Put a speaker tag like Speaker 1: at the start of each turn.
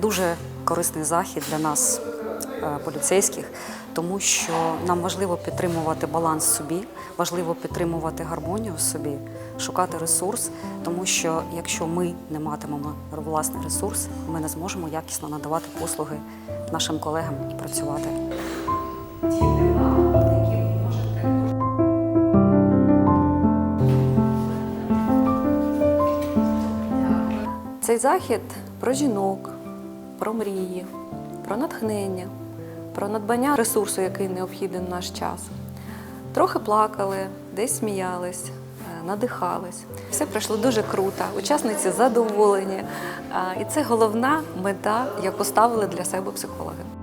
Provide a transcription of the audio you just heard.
Speaker 1: дуже корисний захід для нас, е, поліцейських, тому що нам важливо підтримувати баланс собі, важливо підтримувати гармонію в собі, шукати ресурс, тому що якщо ми не матимемо власний ресурс, ми не зможемо якісно надавати послуги нашим колегам і працювати. Цей захід про жінок, про мрії, про натхнення, про надбання ресурсу, який необхідний в наш час. Трохи плакали, десь сміялись, е, надихались. Все пройшло дуже круто. Учасниці задоволені. І це головна мета, яку ставили для себе психологи.